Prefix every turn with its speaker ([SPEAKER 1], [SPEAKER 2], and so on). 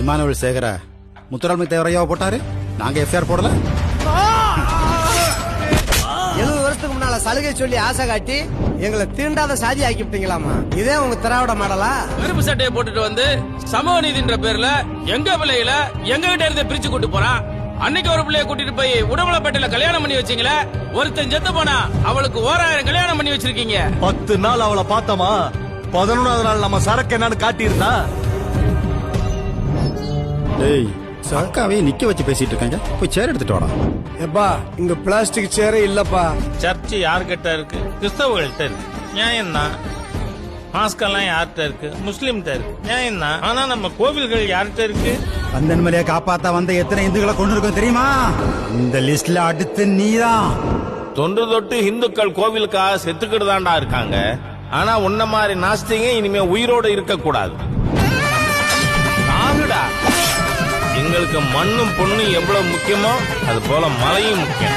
[SPEAKER 1] Emmanuel சேகர முத்துராமி தேவரையாவை போட்டாரு. நாங்க FIR போடல.
[SPEAKER 2] எழுபது வருஷத்துக்கு முன்னால சலுகை சொல்லி ஆசை காட்டி எங்களை தீண்டாத சாதி ஆக்கிவிட்டீங்களாமா இதே உங்க திராவிட மாடலா?
[SPEAKER 3] கருப்பு சட்டையை போட்டுட்டு வந்து சமூக நீதின்ற பேர்ல எங்க பிள்ளைகள எங்க கிட்ட இருந்து பிரிச்சு கூட்டு போறான்? அன்னைக்கு ஒரு பிள்ளைய கூட்டிட்டு போய் உடம்புலப்பேட்டையில கல்யாணம் பண்ணி வச்சீங்களே ஒருத்தன் செத்து போனா அவளுக்கு ஓராயிரம் கல்யாணம் பண்ணி வச்சிருக்கீங்க.
[SPEAKER 4] பத்து நாள் அவளை பார்த்தோமா? பதினொன்றாவது நாள் நம்ம சரக்கு என்னன்னு காட்டியிருந்தா
[SPEAKER 1] டேய் அக்காவே நிக்க வச்சு பேசிட்டு இருக்காங்க. போய் சேர் எடுத்துட்டு வாடா.
[SPEAKER 2] எப்பா இங்க பிளாஸ்டிக் சேரே இல்லப்பா.
[SPEAKER 5] சர்ச் யார்கிட்ட இருக்கு? கிறிஸ்தவர்கள்ட்ட இருக்கு. நியாயம் தான் மாஸ்கெல்லாம் யார்கிட்ட இருக்கு? முஸ்லீம்கிட்ட இருக்கு. நியாயம் தான் ஆனா நம்ம கோவில்கள் யார்கிட்ட இருக்கு?
[SPEAKER 1] கந்தன் மலையை காப்பாத்த வந்த எத்தனை இந்துக்களை கொண்டு இருக்கோம் தெரியுமா? இந்த லிஸ்ட்ல அடுத்து நீதான்.
[SPEAKER 5] தொன்று தொட்டு இந்துக்கள் கோவிலுக்காக செத்துக்கிட்டு தான்டா இருக்காங்க. ஆனா உன்ன மாதிரி நாஸ்திங்க இனிமே உயிரோட இருக்க எங்களுக்கு மண்ணும் பொண்ணும் எவ்வளவு முக்கியமோ அது போல மலையும் முக்கியம்.